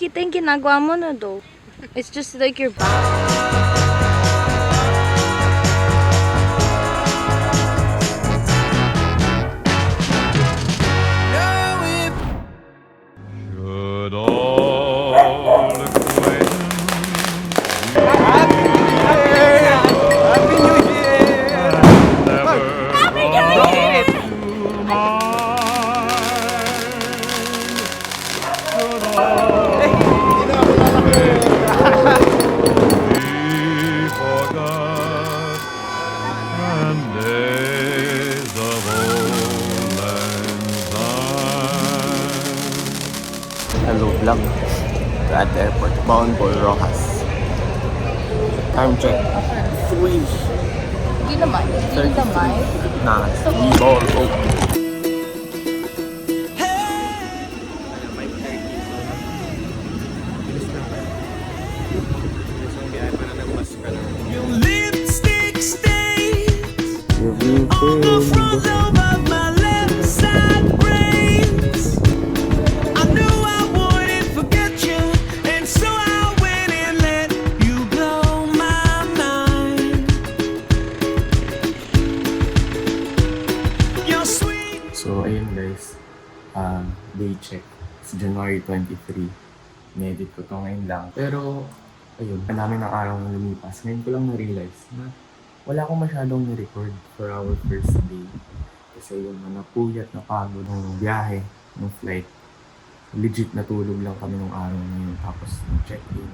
nakikita yung ginagawa mo na though. It's just like your back. Na, we ball open. Ah, day check. It's January 23. Inedit ko to ngayon lang. Pero, ayun, ang dami ng araw na lumipas. Ngayon ko lang na-realize na wala akong masyadong na-record for our first day. Kasi yung mga napuyat na pagod ng biyahe, ng flight. Legit natulog lang kami nung araw na yun. Tapos, check-in.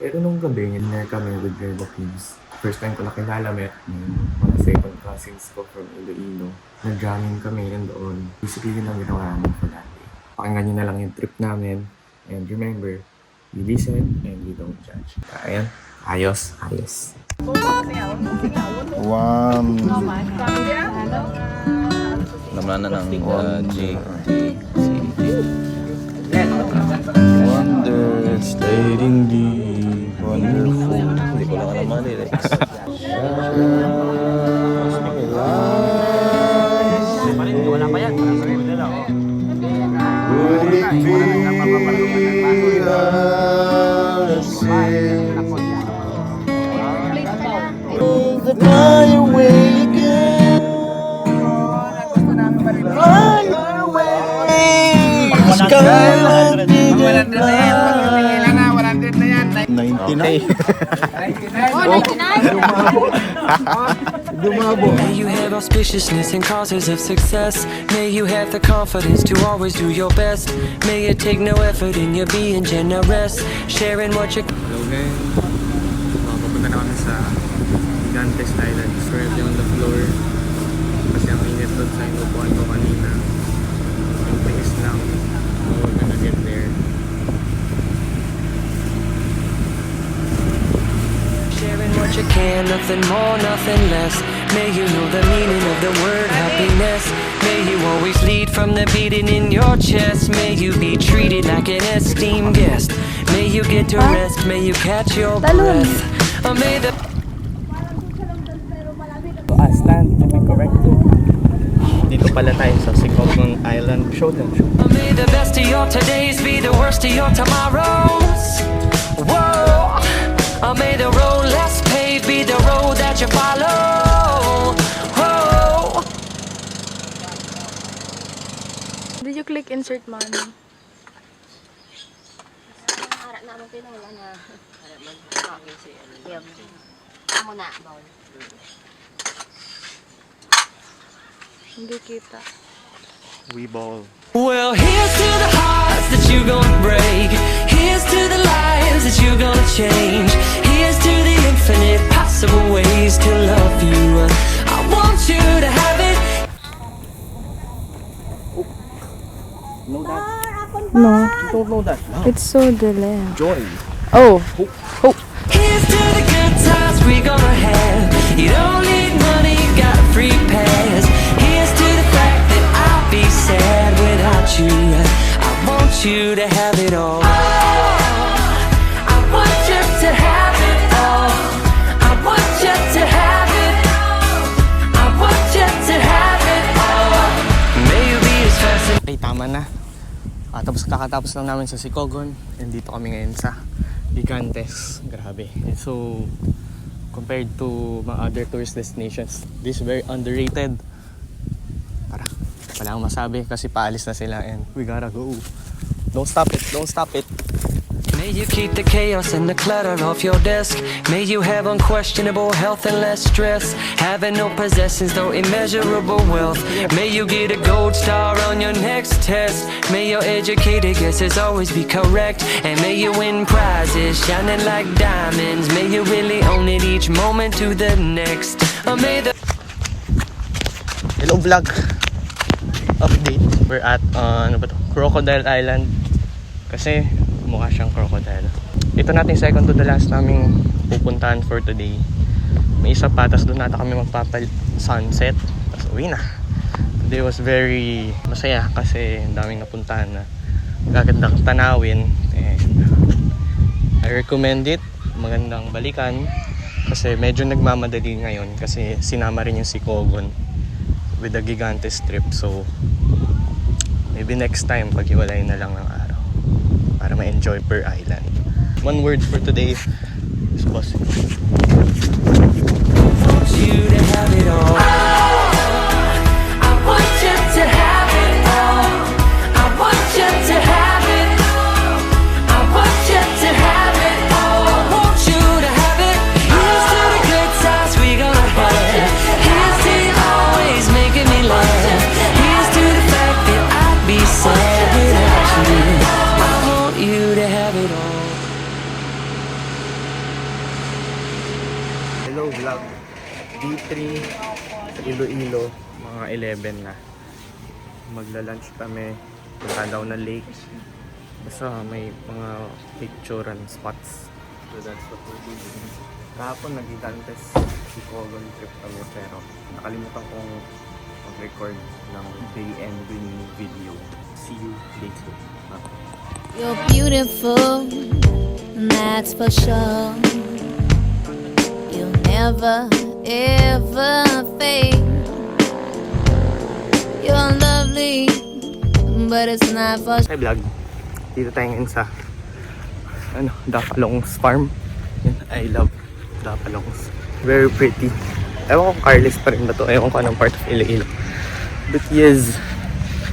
Pero nung gabi, dinner kami with relatives. First time ko nakilala, met yung mga second cousins ko from Iloilo. Nag-jamming kami and doon. Basically, yun ang ginawa namin for that. Pakinggan nyo na lang yung trip namin. And remember, we listen and we don't judge. Ayan. Ayos. Ayos. One. Naman na ng uh, G, T, C, D. Wonder, stating deep, wonderful. Hindi ko lang alam mga lyrics. Away. Skyline didn't lie. 99. May you have auspiciousness and causes of success. May you have the confidence to always do your best. May it take no effort in your being generous. Sharing what you Hello guys. Papunta na kami sa Gigantes Island. Currently on the floor. What nothing more, nothing less. May you know the meaning of the word happiness. May you always lead from the beating in your chest. May you be treated like an esteemed guest. May you get to rest. May you catch your breath. Or may the to be corrected. Dito pala tayo sa Sicogon Island. Show them, show Or oh, may the best of your todays be the worst of your tomorrows. Whoa. Or may the road less paved be the road that you follow. Oh. Whoa. Did you click insert money? Harap na mo pinula na. Harap man. Okay, si Yum. Amo na, bawal. Hindi kita. We ball. Well, here's to the hearts that you gonna break. Here's to the lives that you gonna change. Here's to the infinite possible ways to love you. I want you to have it. No. Don't know that. It's so delayed. Joy. Oh. Here's to the good times we gonna have. You don't need money, you got a free pass. Here's to the fact that I'll be sad without you. I want you to tama na. Ah, tapos kakatapos lang namin sa Sikogon and dito kami ngayon sa Gigantes. Grabe. And so, compared to mga other tourist destinations, this is very underrated. Para, wala akong masabi kasi paalis na sila and we gotta go. Don't stop it, don't stop it. May you keep the chaos and the clutter off your desk. May you have unquestionable health and less stress. Having no possessions, though immeasurable wealth. May you get a gold star on your next test. May your educated guesses always be correct. And may you win prizes shining like diamonds. May you really own it each moment to the next. Or may the Hello vlog. Update. We're at uh, ano ba to? Crocodile Island. Kasi mukha siyang crocodile. Ito natin second to the last naming pupuntahan for today. May isa pa, tapos doon nata kami magpapal sunset. Tapos uwi na. Today was very masaya kasi daming napuntahan na gagandang tanawin. And I recommend it. Magandang balikan. Kasi medyo nagmamadali ngayon kasi sinama rin yung si Kogon with the Gigantes trip. So, maybe next time, paghiwalay na lang ng para ma-enjoy per island. One word for today is bossy. D3 sa Iloilo, mga 11 na. Magla-lunch kami. Punta daw na lake. Basta may mga picturean spots. So that's what we're doing. Kahapon nag-Gigantes si Kogon trip kami pero nakalimutan kong mag-record ng day ending video. See you later. Bye. You're beautiful, and that's for sure. You'll never, ever fade. You're lovely, but it's not for Hi vlog. Dito tayo ngayon sa ano, Dapalongs Farm. I love Dapalongs. Very pretty. Ewan ko Carles pa rin ba to? Ewan ko anong part of Iloilo. But yes,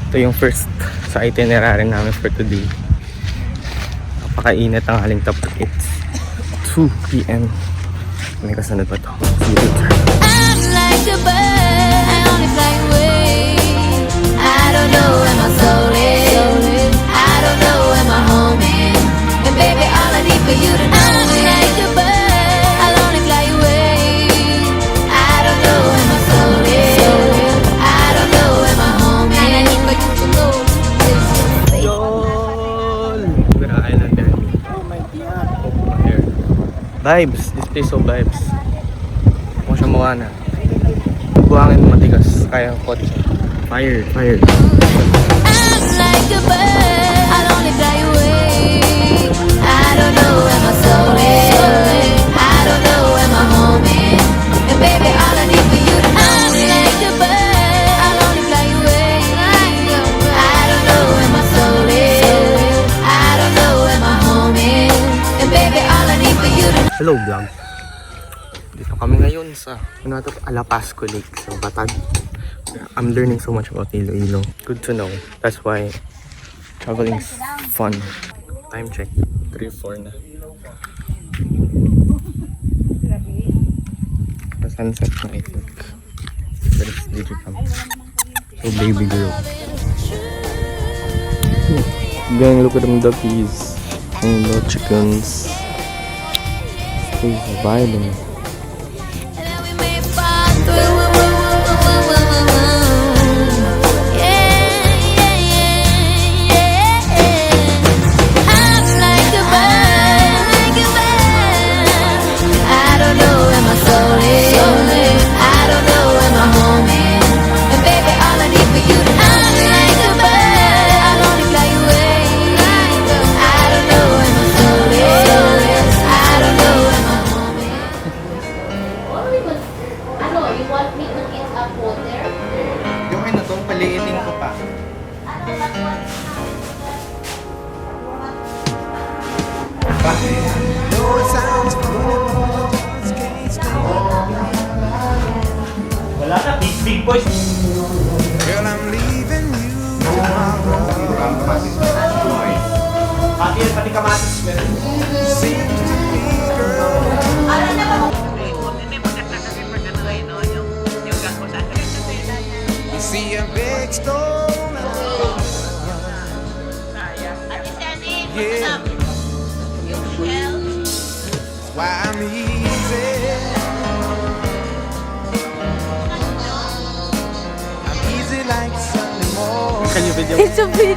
ito yung first sa itinerary namin for today. Napakainit ang haling tapos. It's 2 p.m. May kasunod pa to. See you later. I'm like a bird, I only fly away. I don't know where my soul is. I don't know where my home is. And baby, all I need for you to know I'm like a bird, I'll only fly away. I don't know where my soul is. I don't know where my home is. And I need for you to know this. Yol! Vera Island yan. Oh my God! Vibes. This place so vibes. Kung siya mukha na. Buhangin matigas. Kaya ang kotse. Fire, fire. I'm like a bird, sa ano to, Alapasco Lake sa Batag. I'm learning so much about Iloilo. Good to know. That's why traveling is fun. Time check. 3-4 na. The sunset na I think. There's Digicam. So baby girl. Gang, look at them duckies. And the chickens. So vibing. powder. Yung ano to, paliitin ko pa. Ano ba po? No, it sounds Wala na, big, big boys. Girl, I'm leaving you tomorrow. Pati, pati kamatis meron. See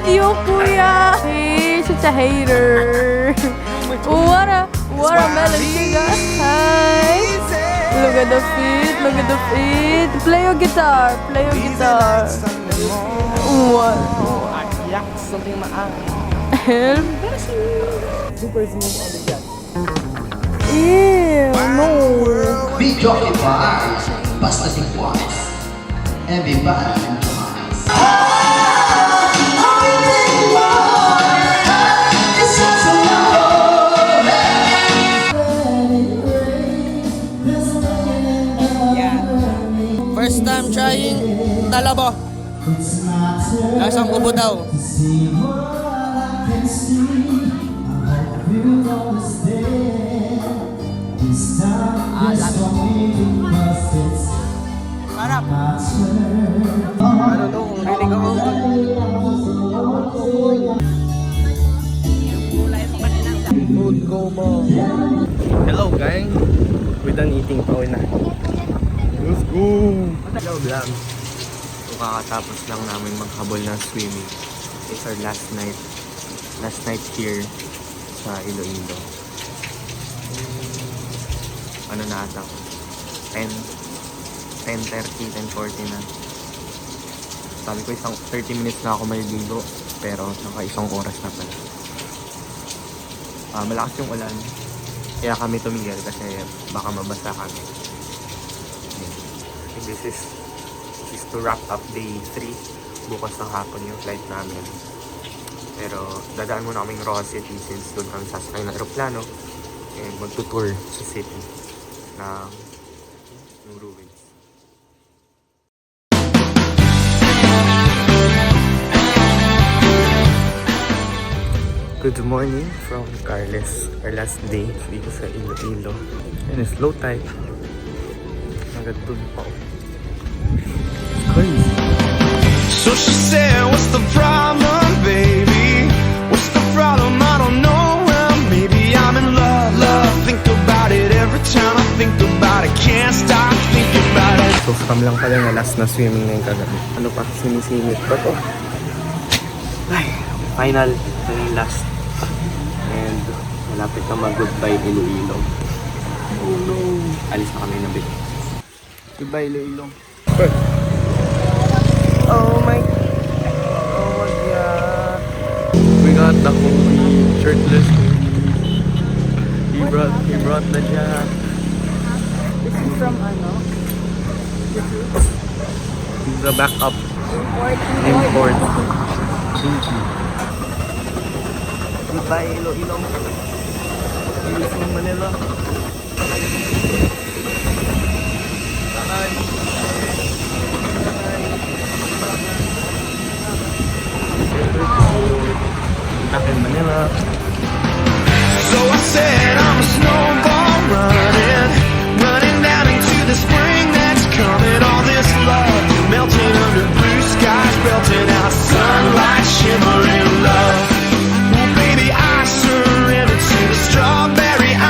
Video, kuya! Hey, such a hater! what a, what a melody, guys! Hi! Look at the feet, look at the feet! Play your guitar, play your guitar! What? Yak, something maang. Help? Super smooth on the yak. Ew, no! Video Vibes, basta wise. Everybody Lasang ubo daw. Sarap. Ano to, rinig ako. Food coma. Hello, gang. We're done eating pauwi na. Let's go! Hello, vlog. Kakatapos lang namin maghabol ng swimming. It's our last night. Last night here sa Iloilo. Ano na ata? 10, 10.30, 10.40 na. Sabi ko isang 30 minutes na ako maliligo. Pero naka isang oras na pala. Ah, malakas yung ulan. Kaya kami tumigil kasi baka mabasa kami. This is, is to wrap up day 3. Bukas ng hapon yung flight namin. Pero dadaan muna kaming Roa City since doon kami sasakay ng aeroplano and magtutour sa city ng ng ruins. Good morning from Carles, our last day dito sa Iloilo. And it's low tide. Dun pa. It's So she said, What's the problem, baby? What's the problem? I don't know. Well, maybe I'm in love. Love, think about it every time I think about it. Can't stop thinking about it. So scam lang pala na last na swimming ngayong kagabi. Ano pa? Sinisingit pa to. Ay, final. Ito yung last. And malapit na mag-goodbye Iloilo. Oh no. Alis na kami na bit. Goodbye Iloilo. Oh my Oh my god. We got the homie shirtless. He brought he brought the jack. This is from ano? The backup Import, import. Thank you. Goodbye, Iloilo. Ilos ng Manila.